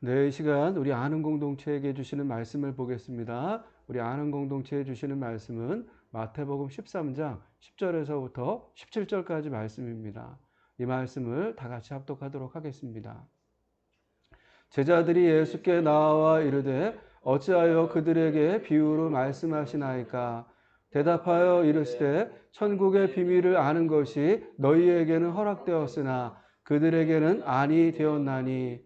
네, 이 시간 우리 아는 공동체에게 주시는 말씀을 보겠습니다. 우리 아는 공동체에 주시는 말씀은 마태복음 13장 10절에서부터 17절까지 말씀입니다. 이 말씀을 다 같이 합독하도록 하겠습니다. 제자들이 예수께 나와 이르되 어찌하여 그들에게 비유로 말씀하시나이까 대답하여 이르시되 천국의 비밀을 아는 것이 너희에게는 허락되었으나 그들에게는 아니 되었나니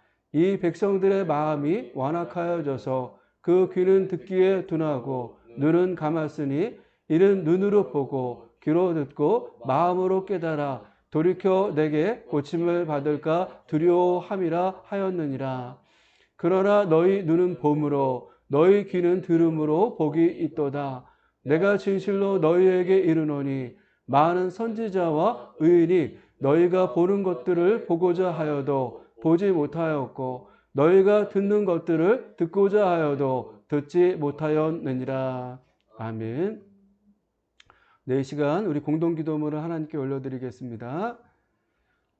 이 백성들의 마음이 완악하여져서 그 귀는 듣기에 둔하고 눈은 감았으니 이는 눈으로 보고 귀로 듣고 마음으로 깨달아 돌이켜 내게 고침을 받을까 두려워함이라 하였느니라. 그러나 너희 눈은 봄으로 너희 귀는 들음으로 복이 있도다. 내가 진실로 너희에게 이르노니 많은 선지자와 의인이 너희가 보는 것들을 보고자 하여도 보지 못하였고 너희가 듣는 것들을 듣고자 하여도 듣지 못하였느니라. 아멘. 네, 이 시간 우리 공동 기도문을 하나님께 올려드리겠습니다.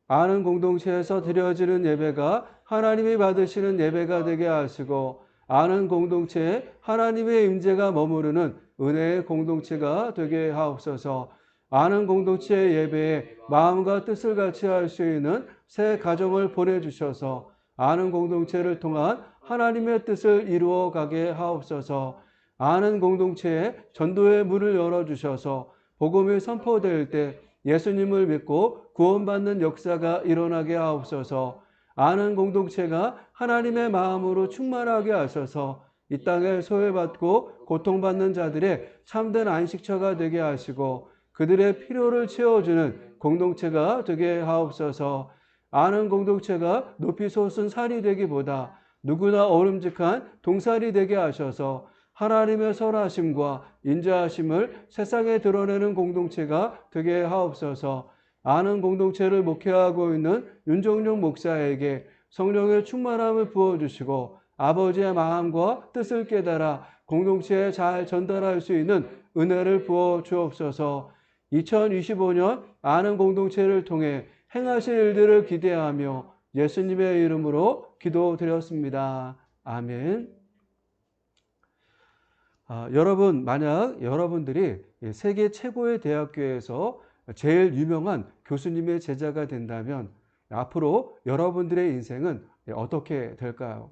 아는 공동체에서 드려지는 예배가 하나님이 받으시는 예배가 되게 하시고 아는 공동체에 하나님의 임재가 머무르는 은혜의 공동체가 되게 하옵소서. 아는 공동체의 예배에 마음과 뜻을 같이 할 수 있는 새 가정을 보내주셔서 아는 공동체를 통한 하나님의 뜻을 이루어 가게 하옵소서. 아는 공동체에 전도의 문을 열어주셔서 복음이 선포될 때 예수님을 믿고 구원받는 역사가 일어나게 하옵소서. 아는 공동체가 하나님의 마음으로 충만하게 하셔서 이 땅에 소외받고 고통받는 자들의 참된 안식처가 되게 하시고 그들의 필요를 채워주는 공동체가 되게 하옵소서. 아는 공동체가 높이 솟은 산이 되기보다 누구나 어름직한 동산이 되게 하셔서 하나님의 설하심과 인자하심을 세상에 드러내는 공동체가 되게 하옵소서. 아는 공동체를 목회하고 있는 윤종룡 목사에게 성령의 충만함을 부어주시고 아버지의 마음과 뜻을 깨달아 공동체에 잘 전달할 수 있는 은혜를 부어 주옵소서. 2025년 아는 공동체를 통해 행하실 일들을 기대하며 예수님의 이름으로 기도드렸습니다. 아멘. 아, 여러분, 만약 여러분들이 세계 최고의 대학교에서 제일 유명한 교수님의 제자가 된다면 앞으로 여러분들의 인생은 어떻게 될까요?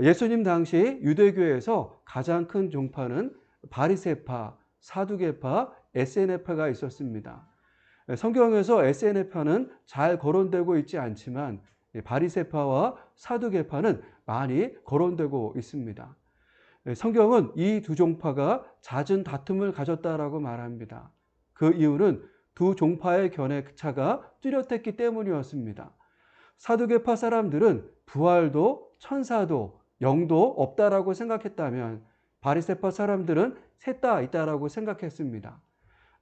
예수님 당시 유대교에서 가장 큰 종파는 바리세파, 사두개파, SNF가 있었습니다. 성경에서 SNF파는 잘 거론되고 있지 않지만 바리세파와 사두개파는 많이 거론되고 있습니다. 성경은 이 두 종파가 잦은 다툼을 가졌다라고 말합니다. 그 이유는 두 종파의 견해차가 뚜렷했기 때문이었습니다. 사두개파 사람들은 부활도 천사도 영도 없다라고 생각했다면 바리세파 사람들은 셋 다 있다라고 생각했습니다.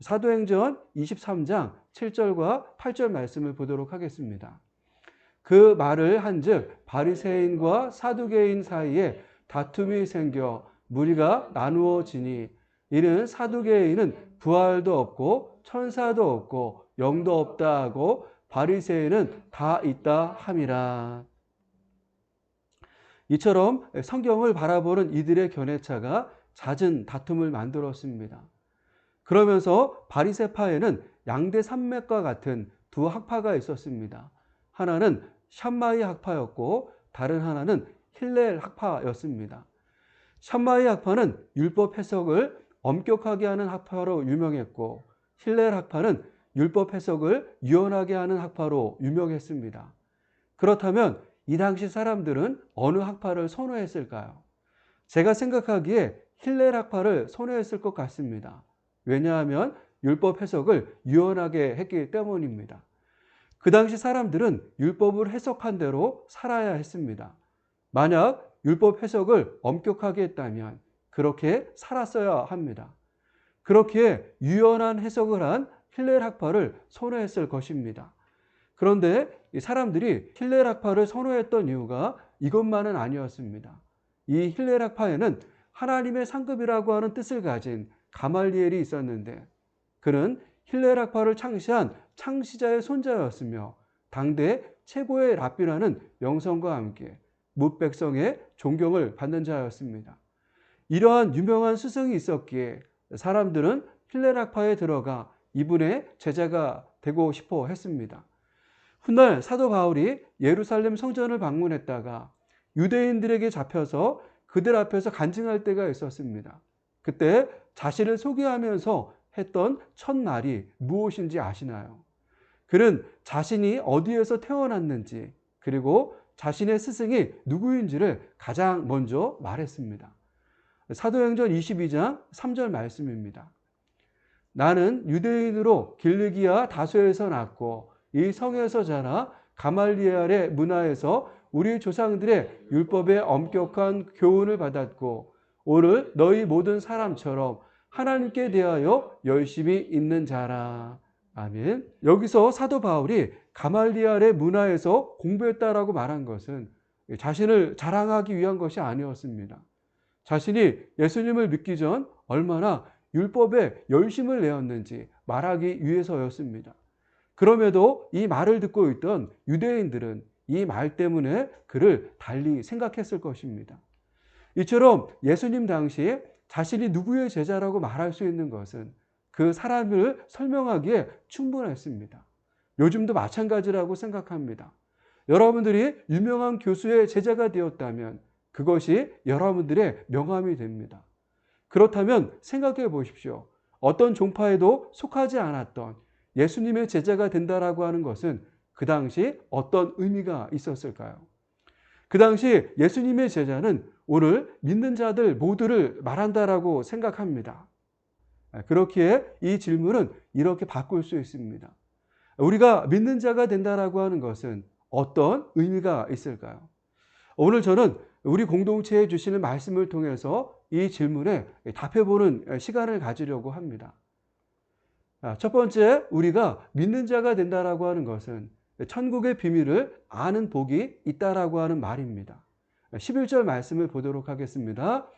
사도행전 23장 7절과 8절 말씀을 보도록 하겠습니다. 그 말을 한즉 바리새인과 사두개인 사이에 다툼이 생겨 무리가 나누어지니 이는 사두개인은 부활도 없고 천사도 없고 영도 없다 하고 바리새인은 다 있다 함이라. 이처럼 성경을 바라보는 이들의 견해차가 잦은 다툼을 만들었습니다. 그러면서 바리세파에는 양대 산맥과 같은 두 학파가 있었습니다. 하나는 샴마이 학파였고 다른 하나는 힐렐 학파였습니다. 샴마이 학파는 율법 해석을 엄격하게 하는 학파로 유명했고 힐렐 학파는 율법 해석을 유연하게 하는 학파로 유명했습니다. 그렇다면 이 당시 사람들은 어느 학파를 선호했을까요? 제가 생각하기에 힐렐 학파를 선호했을 것 같습니다. 왜냐하면 율법 해석을 유연하게 했기 때문입니다. 그 당시 사람들은 율법을 해석한 대로 살아야 했습니다. 만약 율법 해석을 엄격하게 했다면 그렇게 살았어야 합니다. 그렇게 유연한 해석을 한 힐렐 학파를 선호했을 것입니다. 그런데 이 사람들이 힐렐 학파를 선호했던 이유가 이것만은 아니었습니다. 이 힐렐 학파에는 하나님의 상급이라고 하는 뜻을 가진 가말리엘이 있었는데 그는 힐렐 학파를 창시한 창시자의 손자였으며 당대 최고의 랍비라는 명성과 함께 뭇백성의 존경을 받는 자였습니다. 이러한 유명한 스승이 있었기에 사람들은 힐렐 학파에 들어가 이분의 제자가 되고 싶어 했습니다. 훗날 사도 바울이 예루살렘 성전을 방문했다가 유대인들에게 잡혀서 그들 앞에서 간증할 때가 있었습니다. 그때 자신을 소개하면서 했던 첫날이 무엇인지 아시나요? 그는 자신이 어디에서 태어났는지 그리고 자신의 스승이 누구인지를 가장 먼저 말했습니다. 사도행전 22장 3절 말씀입니다. 나는 유대인으로 길르기아 다소에서 났고 이 성에서 자라 가말리엘의 문화에서 우리 조상들의 율법의 엄격한 교훈을 받았고 오늘 너희 모든 사람처럼 하나님께 대하여 열심히 있는 자라. 아멘. 여기서 사도 바울이 가말리알의 문화에서 공부했다라고 말한 것은 자신을 자랑하기 위한 것이 아니었습니다. 자신이 예수님을 믿기 전 얼마나 율법에 열심을 내었는지 말하기 위해서였습니다. 그럼에도 이 말을 듣고 있던 유대인들은 이 말 때문에 그를 달리 생각했을 것입니다. 이처럼 예수님 당시에 자신이 누구의 제자라고 말할 수 있는 것은 그 사람을 설명하기에 충분했습니다. 요즘도 마찬가지라고 생각합니다. 여러분들이 유명한 교수의 제자가 되었다면 그것이 여러분들의 명함이 됩니다. 그렇다면 생각해 보십시오. 어떤 종파에도 속하지 않았던 예수님의 제자가 된다라고 하는 것은 그 당시 어떤 의미가 있었을까요? 그 당시 예수님의 제자는 오늘 믿는 자들 모두를 말한다라고 생각합니다. 그렇기에 이 질문은 이렇게 바꿀 수 있습니다. 우리가 믿는 자가 된다라고 하는 것은 어떤 의미가 있을까요? 오늘 저는 우리 공동체에 주시는 말씀을 통해서 이 질문에 답해보는 시간을 가지려고 합니다. 첫 번째, 우리가 믿는 자가 된다라고 하는 것은 천국의 비밀을 아는 복이 있다라고 하는 말입니다. 11절 말씀을 보도록 하겠습니다.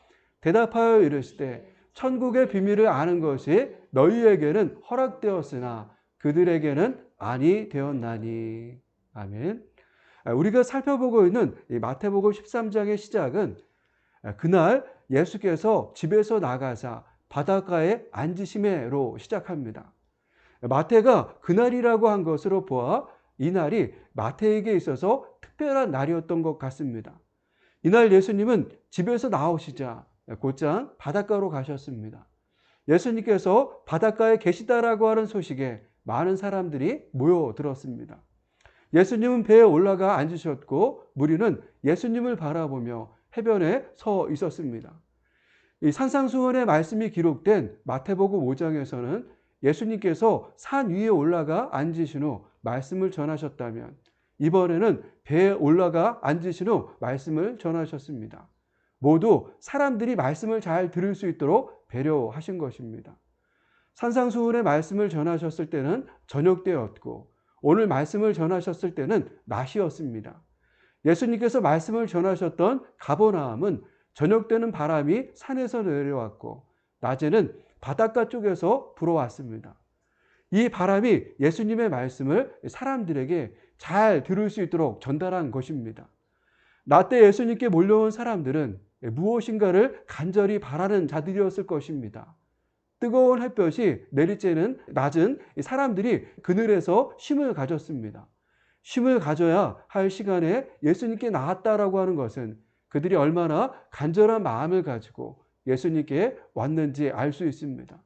대답하여 이르시되 천국의 비밀을 아는 것이 너희에게는 허락되었으나 그들에게는 아니 되었나니. 아멘. 우리가 살펴보고 있는 마태복음 13장의 시작은 그날 예수께서 집에서 나가사 바닷가에 앉으심에로 시작합니다. 마태가 그날이라고 한 것으로 보아 이날이 마태에게 있어서 특별한 날이었던 것 같습니다. 이날 예수님은 집에서 나오시자 곧장 바닷가로 가셨습니다. 예수님께서 바닷가에 계시다라고 하는 소식에 많은 사람들이 모여들었습니다. 예수님은 배에 올라가 앉으셨고 무리는 예수님을 바라보며 해변에 서 있었습니다. 이 산상수훈의 말씀이 기록된 마태복음 5장에서는 예수님께서 산 위에 올라가 앉으신 후 말씀을 전하셨다면 이번에는 배에 올라가 앉으신 후 말씀을 전하셨습니다. 모두 사람들이 말씀을 잘 들을 수 있도록 배려하신 것입니다. 산상수훈의 말씀을 전하셨을 때는 저녁 때였고 오늘 말씀을 전하셨을 때는 낮이었습니다. 예수님께서 말씀을 전하셨던 가보나움은 저녁 때는 바람이 산에서 내려왔고 낮에는 바닷가 쪽에서 불어왔습니다. 이 바람이 예수님의 말씀을 사람들에게 잘 들을 수 있도록 전달한 것입니다. 나때 예수님께 몰려온 사람들은 무엇인가를 간절히 바라는 자들이었을 것입니다. 뜨거운 햇볕이 내리쬐는 낮은 사람들이 그늘에서 쉼을 가졌습니다. 쉼을 가져야 할 시간에 예수님께 나왔다라고 하는 것은 그들이 얼마나 간절한 마음을 가지고 예수님께 왔는지 알 수 있습니다.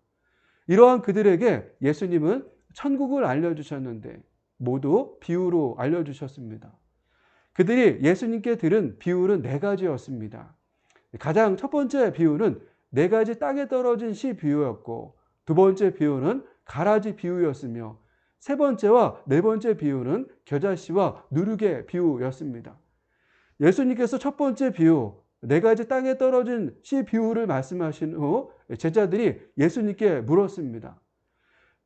이러한 그들에게 예수님은 천국을 알려주셨는데 모두 비유로 알려주셨습니다. 그들이 예수님께 들은 비유는 네 가지였습니다. 가장 첫 번째 비유는 네 가지 땅에 떨어진 씨 비유였고 두 번째 비유는 가라지 비유였으며 세 번째와 네 번째 비유는 겨자씨와 누룩의 비유였습니다. 예수님께서 첫 번째 비유, 네 가지 땅에 떨어진 씨 비유를 말씀하신 후 제자들이 예수님께 물었습니다.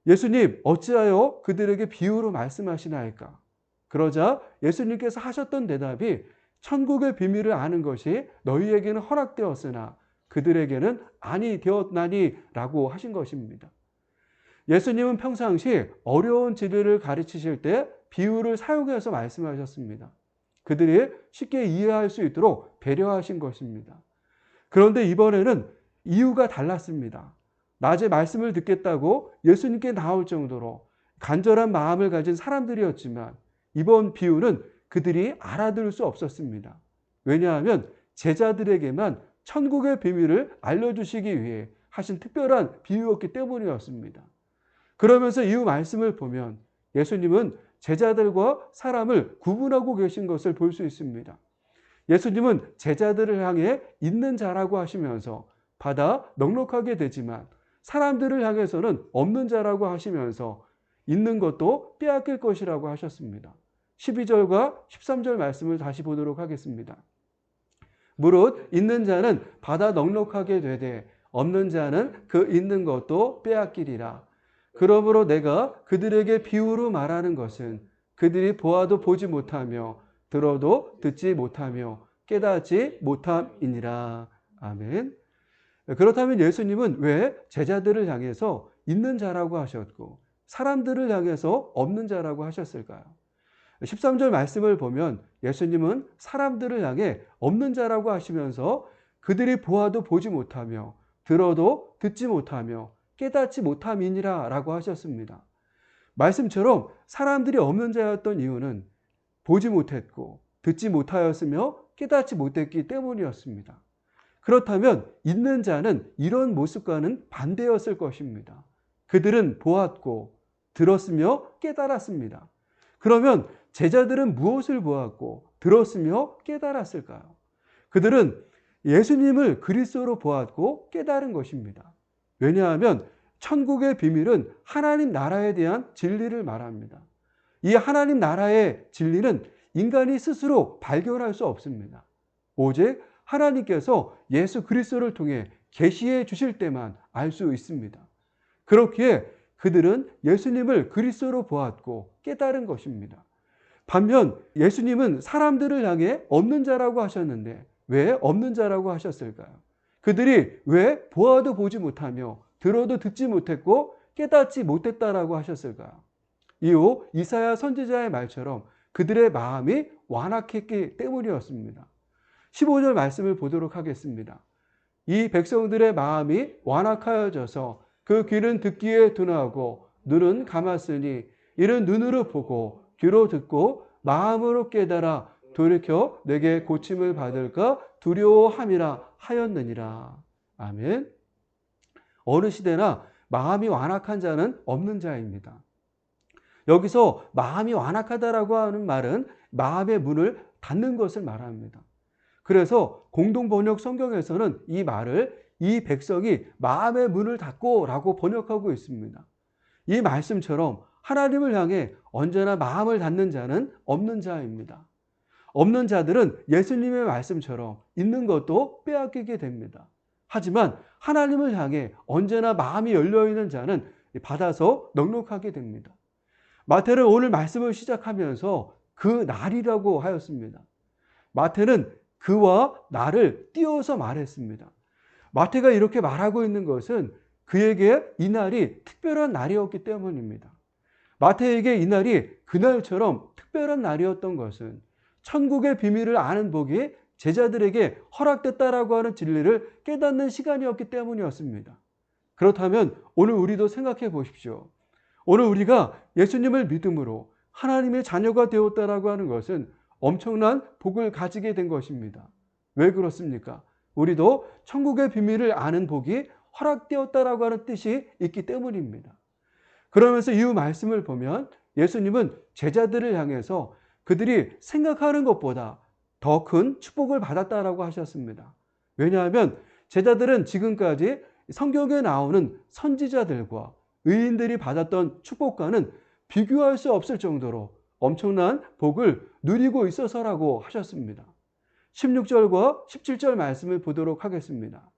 예수님, 어찌하여 그들에게 비유로 말씀하시나이까? 그러자 예수님께서 하셨던 대답이 천국의 비밀을 아는 것이 너희에게는 허락되었으나 그들에게는 아니 되었나니 라고 하신 것입니다. 예수님은 평상시 어려운 진리를 가르치실 때 비유를 사용해서 말씀하셨습니다. 그들이 쉽게 이해할 수 있도록 배려하신 것입니다. 그런데 이번에는 이유가 달랐습니다. 낮에 말씀을 듣겠다고 예수님께 나올 정도로 간절한 마음을 가진 사람들이었지만 이번 비유는 그들이 알아들을 수 없었습니다. 왜냐하면 제자들에게만 천국의 비밀을 알려주시기 위해 하신 특별한 비유였기 때문이었습니다. 그러면서 이후 말씀을 보면 예수님은 제자들과 사람을 구분하고 계신 것을 볼 수 있습니다. 예수님은 제자들을 향해 있는 자라고 하시면서 받아 넉넉하게 되지만 사람들을 향해서는 없는 자라고 하시면서 있는 것도 빼앗길 것이라고 하셨습니다. 12절과 13절 말씀을 다시 보도록 하겠습니다. 무릇 있는 자는 받아 넉넉하게 되되 없는 자는 그 있는 것도 빼앗기리라. 그러므로 내가 그들에게 비유로 말하는 것은 그들이 보아도 보지 못하며 들어도 듣지 못하며 깨닫지 못함이니라. 아멘. 그렇다면 예수님은 왜 제자들을 향해서 있는 자라고 하셨고 사람들을 향해서 없는 자라고 하셨을까요? 13절 말씀을 보면 예수님은 사람들을 향해 없는 자라고 하시면서 그들이 보아도 보지 못하며 들어도 듣지 못하며 깨닫지 못함이니라 라고 하셨습니다. 말씀처럼 사람들이 없는 자였던 이유는 보지 못했고 듣지 못하였으며 깨닫지 못했기 때문이었습니다. 그렇다면 있는 자는 이런 모습과는 반대였을 것입니다. 그들은 보았고 들었으며 깨달았습니다. 그러면 제자들은 무엇을 보았고 들었으며 깨달았을까요? 그들은 예수님을 그리스도로 보았고 깨달은 것입니다. 왜냐하면 천국의 비밀은 하나님 나라에 대한 진리를 말합니다. 이 하나님 나라의 진리는 인간이 스스로 발견할 수 없습니다. 오직 하나님께서 예수 그리스도를 통해 계시해 주실 때만 알 수 있습니다. 그렇기에 그들은 예수님을 그리스도로 보았고 깨달은 것입니다. 반면 예수님은 사람들을 향해 없는 자라고 하셨는데 왜 없는 자라고 하셨을까요? 그들이 왜 보아도 보지 못하며 들어도 듣지 못했고 깨닫지 못했다라고 하셨을까요? 이후 이사야 선지자의 말처럼 그들의 마음이 완악했기 때문이었습니다. 15절 말씀을 보도록 하겠습니다. 이 백성들의 마음이 완악하여져서 그 귀는 듣기에 둔하고 눈은 감았으니 이는 눈으로 보고 귀로 듣고 마음으로 깨달아 돌이켜 내게 고침을 받을까 두려워함이라 하였느니라. 아멘. 어느 시대나 마음이 완악한 자는 없는 자입니다. 여기서 마음이 완악하다라고 하는 말은 마음의 문을 닫는 것을 말합니다. 그래서 공동 번역 성경에서는 이 말을 이 백성이 마음의 문을 닫고 라고 번역하고 있습니다. 이 말씀처럼 하나님을 향해 언제나 마음을 닫는 자는 없는 자입니다. 없는 자들은 예수님의 말씀처럼 있는 것도 빼앗기게 됩니다. 하지만 하나님을 향해 언제나 마음이 열려 있는 자는 받아서 넉넉하게 됩니다. 마태는 오늘 말씀을 시작하면서 그 날이라고 하였습니다. 마태는 그와 나를 띄어서 말했습니다. 마태가 이렇게 말하고 있는 것은 그에게 이 날이 특별한 날이었기 때문입니다. 마태에게 이 날이 그날처럼 특별한 날이었던 것은 천국의 비밀을 아는 복이 제자들에게 허락됐다라고 하는 진리를 깨닫는 시간이었기 때문이었습니다. 그렇다면 오늘 우리도 생각해 보십시오. 오늘 우리가 예수님을 믿음으로 하나님의 자녀가 되었다라고 하는 것은 엄청난 복을 가지게 된 것입니다. 왜 그렇습니까? 우리도 천국의 비밀을 아는 복이 허락되었다라고 하는 뜻이 있기 때문입니다. 그러면서 이후 말씀을 보면 예수님은 제자들을 향해서 그들이 생각하는 것보다 더 큰 축복을 받았다라고 하셨습니다. 왜냐하면 제자들은 지금까지 성경에 나오는 선지자들과 의인들이 받았던 축복과는 비교할 수 없을 정도로 엄청난 복을 누리고 있어서라고 하셨습니다. 16절과 17절 말씀을 보도록 하겠습니다.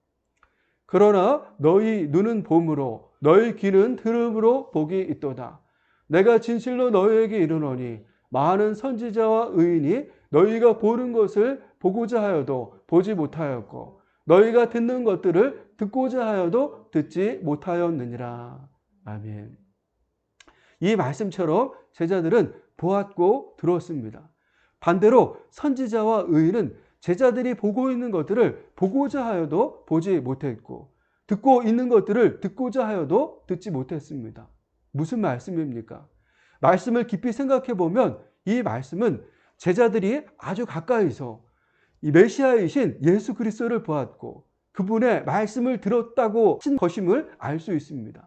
그러나 너희 눈은 봄으로 너희 귀는 들음으로 복이 있도다. 내가 진실로 너희에게 이르노니 많은 선지자와 의인이 너희가 보는 것을 보고자 하여도 보지 못하였고 너희가 듣는 것들을 듣고자 하여도 듣지 못하였느니라. 아멘. 이 말씀처럼 제자들은 보았고 들었습니다. 반대로 선지자와 의인은 제자들이 보고 있는 것들을 보고자 하여도 보지 못했고 듣고 있는 것들을 듣고자 하여도 듣지 못했습니다. 무슨 말씀입니까? 말씀을 깊이 생각해 보면 이 말씀은 제자들이 아주 가까이서 이 메시아이신 예수 그리스도를 보았고 그분의 말씀을 들었다고 신 것임을 알 수 있습니다.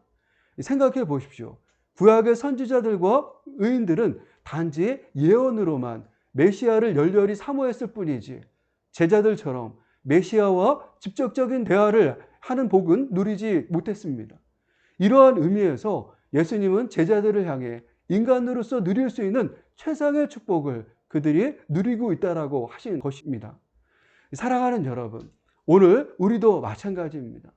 생각해 보십시오. 구약의 선지자들과 의인들은 단지 예언으로만 메시아를 열렬히 사모했을 뿐이지 제자들처럼 메시아와 직접적인 대화를 하는 복은 누리지 못했습니다. 이러한 의미에서 예수님은 제자들을 향해 인간으로서 누릴 수 있는 최상의 축복을 그들이 누리고 있다라고 하신 것입니다. 사랑하는 여러분, 오늘 우리도 마찬가지입니다.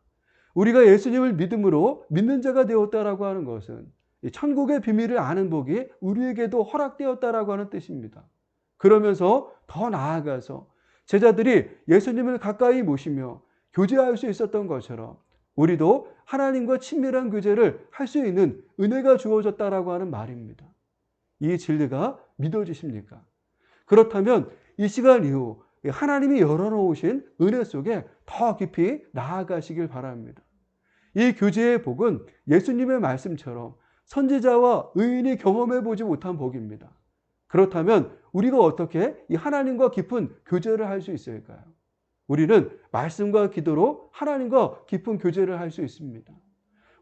우리가 예수님을 믿음으로 믿는 자가 되었다라고 하는 것은 천국의 비밀을 아는 복이 우리에게도 허락되었다라고 하는 뜻입니다. 그러면서 더 나아가서 제자들이 예수님을 가까이 모시며 교제할 수 있었던 것처럼 우리도 하나님과 친밀한 교제를 할 수 있는 은혜가 주어졌다라고 하는 말입니다. 이 진리가 믿어지십니까? 그렇다면 이 시간 이후 하나님이 열어놓으신 은혜 속에 더 깊이 나아가시길 바랍니다. 이 교제의 복은 예수님의 말씀처럼 선지자와 의인이 경험해 보지 못한 복입니다. 그렇다면 우리가 어떻게 이 하나님과 깊은 교제를 할 수 있을까요? 우리는 말씀과 기도로 하나님과 깊은 교제를 할 수 있습니다.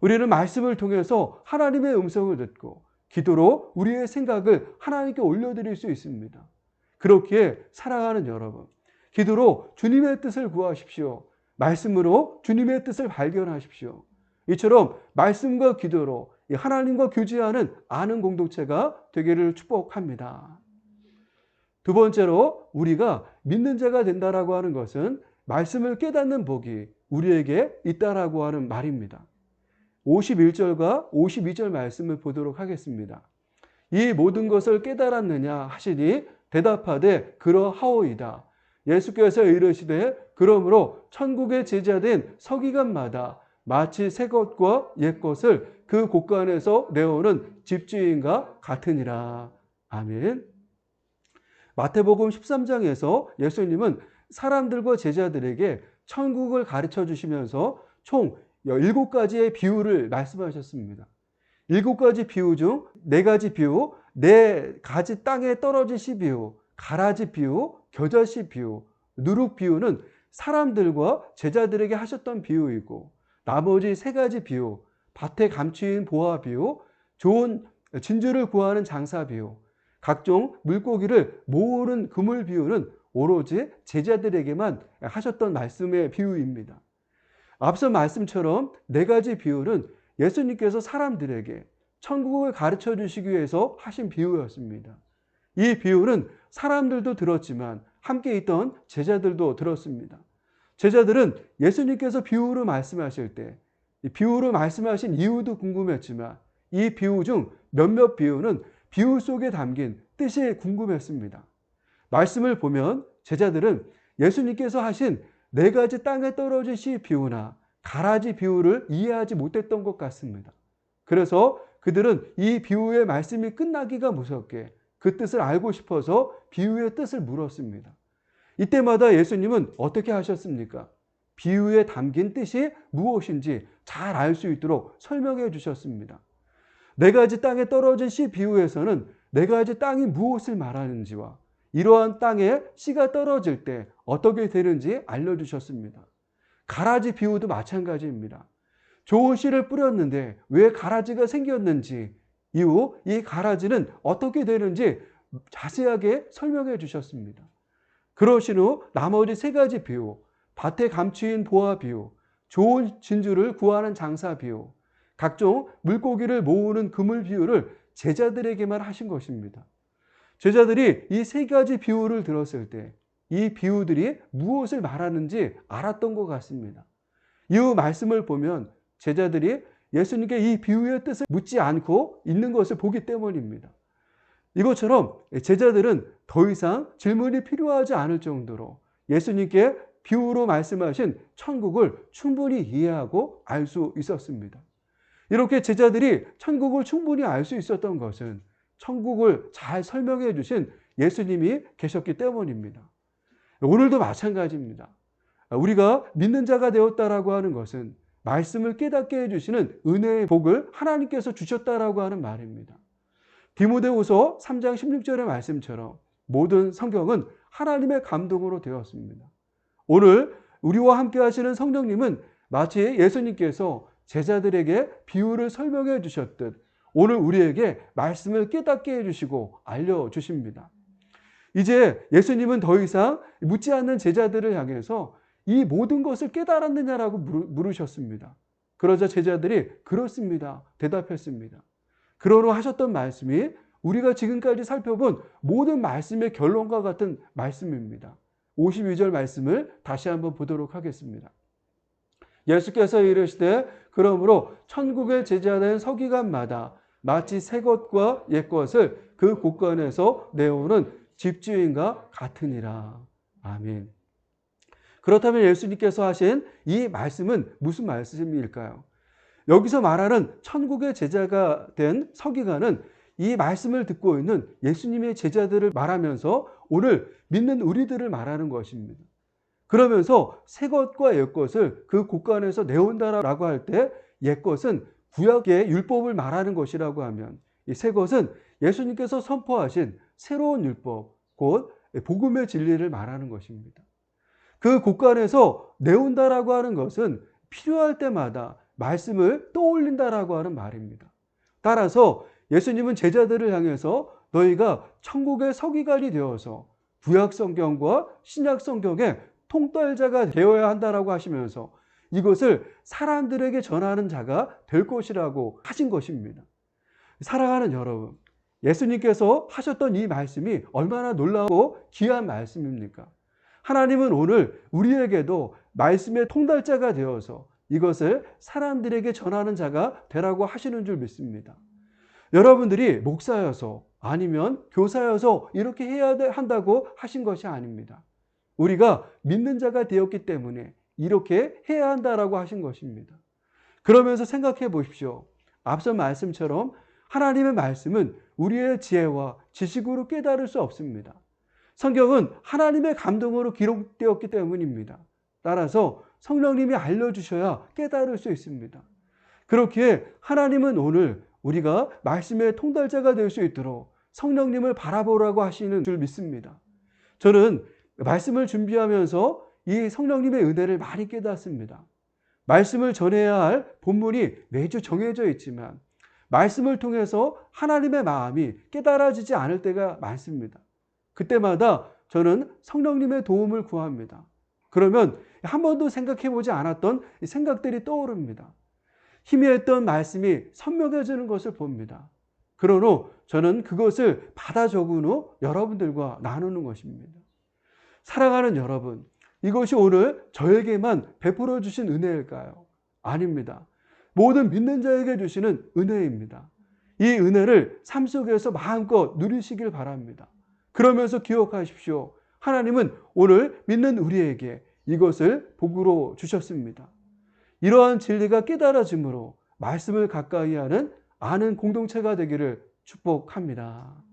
우리는 말씀을 통해서 하나님의 음성을 듣고 기도로 우리의 생각을 하나님께 올려드릴 수 있습니다. 그렇기에 사랑하는 여러분, 기도로 주님의 뜻을 구하십시오. 말씀으로 주님의 뜻을 발견하십시오. 이처럼 말씀과 기도로 하나님과 교제하는 아는 공동체가 되기를 축복합니다. 두 번째로 우리가 믿는 자가 된다라고 하는 것은 말씀을 깨닫는 복이 우리에게 있다라고 하는 말입니다. 51절과 52절 말씀을 보도록 하겠습니다. 이 모든 것을 깨달았느냐 하시니 대답하되 그러하오이다. 예수께서 이르시되 그러므로 천국의 제자된 서기관마다 마치 새 것과 옛 것을 그 곳간에서 내오는 집주인과 같으니라. 아멘. 마태복음 13장에서 예수님은 사람들과 제자들에게 천국을 가르쳐 주시면서 총 일곱 가지의 비유를 말씀하셨습니다. 일곱 가지 비유 중네 가지 비유, 네 가지 땅에 떨어진 시 비유, 가라지 비유, 겨자씨 비유, 누룩 비유는 사람들과 제자들에게 하셨던 비유이고 나머지 세 가지 비유, 밭에 감추인 보화 비유, 좋은 진주를 구하는 장사 비유, 각종 물고기를 모으는 그물 비유는 오로지 제자들에게만 하셨던 말씀의 비유입니다. 앞서 말씀처럼 네 가지 비유는 예수님께서 사람들에게 천국을 가르쳐 주시기 위해서 하신 비유였습니다. 이 비유는 사람들도 들었지만 함께 있던 제자들도 들었습니다. 제자들은 예수님께서 비유로 말씀하실 때 비유로 말씀하신 이유도 궁금했지만 이 비유 중 몇몇 비유는 비유 속에 담긴 뜻이 궁금했습니다. 말씀을 보면 제자들은 예수님께서 하신 네 가지 땅에 떨어진 시 비유나 가라지 비유를 이해하지 못했던 것 같습니다. 그래서 그들은 이 비유의 말씀이 끝나기가 무섭게 그 뜻을 알고 싶어서 비유의 뜻을 물었습니다. 이때마다 예수님은 어떻게 하셨습니까? 비유에 담긴 뜻이 무엇인지 잘 알 수 있도록 설명해 주셨습니다. 네 가지 땅에 떨어진 씨 비유에서는 네 가지 땅이 무엇을 말하는지와 이러한 땅에 씨가 떨어질 때 어떻게 되는지 알려주셨습니다. 가라지 비유도 마찬가지입니다. 좋은 씨를 뿌렸는데 왜 가라지가 생겼는지 이후 이 가라지는 어떻게 되는지 자세하게 설명해 주셨습니다. 그러신 후 나머지 세 가지 비유, 밭에 감추인 보아 비유, 좋은 진주를 구하는 장사 비유, 각종 물고기를 모으는 그물 비유를 제자들에게만 하신 것입니다. 제자들이 이 세 가지 비유를 들었을 때 이 비유들이 무엇을 말하는지 알았던 것 같습니다. 이 말씀을 보면 제자들이 예수님께 이 비유의 뜻을 묻지 않고 있는 것을 보기 때문입니다. 이것처럼 제자들은 더 이상 질문이 필요하지 않을 정도로 예수님께 비유로 말씀하신 천국을 충분히 이해하고 알 수 있었습니다. 이렇게 제자들이 천국을 충분히 알 수 있었던 것은 천국을 잘 설명해 주신 예수님이 계셨기 때문입니다. 오늘도 마찬가지입니다. 우리가 믿는 자가 되었다라고 하는 것은 말씀을 깨닫게 해주시는 은혜의 복을 하나님께서 주셨다라고 하는 말입니다. 디모데후서 3장 16절의 말씀처럼 모든 성경은 하나님의 감동으로 되었습니다. 오늘 우리와 함께 하시는 성령님은 마치 예수님께서 제자들에게 비유를 설명해 주셨듯 오늘 우리에게 말씀을 깨닫게 해주시고 알려주십니다. 이제 예수님은 더 이상 묻지 않는 제자들을 향해서 이 모든 것을 깨달았느냐라고 물으셨습니다. 그러자 제자들이 그렇습니다. 대답했습니다. 그러로 하셨던 말씀이 우리가 지금까지 살펴본 모든 말씀의 결론과 같은 말씀입니다. 52절 말씀을 다시 한번 보도록 하겠습니다. 예수께서 이르시되 그러므로 천국의 제자된 서기관마다 마치 새 것과 옛 것을 그 곳간에서 내오는 집주인과 같으니라. 아멘. 그렇다면 예수님께서 하신 이 말씀은 무슨 말씀일까요? 여기서 말하는 천국의 제자가 된 서기관은 이 말씀을 듣고 있는 예수님의 제자들을 말하면서 오늘 믿는 우리들을 말하는 것입니다. 그러면서 새 것과 옛 것을 그 곳간에서 내온다라고 할 때 옛 것은 구약의 율법을 말하는 것이라고 하면 이 새 것은 예수님께서 선포하신 새로운 율법, 곧 복음의 진리를 말하는 것입니다. 그 곳간에서 내온다라고 하는 것은 필요할 때마다 말씀을 떠올린다라고 하는 말입니다. 따라서 예수님은 제자들을 향해서 너희가 천국의 서기관이 되어서 구약 성경과 신약 성경의 통떨자가 되어야 한다라고 하시면서 이것을 사람들에게 전하는 자가 될 것이라고 하신 것입니다. 사랑하는 여러분, 예수님께서 하셨던 이 말씀이 얼마나 놀라고 귀한 말씀입니까? 하나님은 오늘 우리에게도 말씀의 통달자가 되어서 이것을 사람들에게 전하는 자가 되라고 하시는 줄 믿습니다. 여러분들이 목사여서 아니면 교사여서 이렇게 해야 한다고 하신 것이 아닙니다. 우리가 믿는 자가 되었기 때문에 이렇게 해야 한다라고 하신 것입니다. 그러면서 생각해 보십시오. 앞서 말씀처럼 하나님의 말씀은 우리의 지혜와 지식으로 깨달을 수 없습니다. 성경은 하나님의 감동으로 기록되었기 때문입니다. 따라서 성령님이 알려주셔야 깨달을 수 있습니다. 그렇기에 하나님은 오늘 우리가 말씀의 통달자가 될 수 있도록 성령님을 바라보라고 하시는 줄 믿습니다. 저는 말씀을 준비하면서 이 성령님의 은혜를 많이 깨닫습니다. 말씀을 전해야 할 본문이 매주 정해져 있지만 말씀을 통해서 하나님의 마음이 깨달아지지 않을 때가 많습니다. 그때마다 저는 성령님의 도움을 구합니다. 그러면 한 번도 생각해 보지 않았던 생각들이 떠오릅니다. 희미했던 말씀이 선명해지는 것을 봅니다. 그런 후 저는 그것을 받아 적은 후 여러분들과 나누는 것입니다. 사랑하는 여러분, 이것이 오늘 저에게만 베풀어 주신 은혜일까요? 아닙니다. 모든 믿는 자에게 주시는 은혜입니다. 이 은혜를 삶 속에서 마음껏 누리시길 바랍니다. 그러면서 기억하십시오. 하나님은 오늘 믿는 우리에게 이것을 복으로 주셨습니다. 이러한 진리가 깨달아짐으로 말씀을 가까이 하는 아는 공동체가 되기를 축복합니다.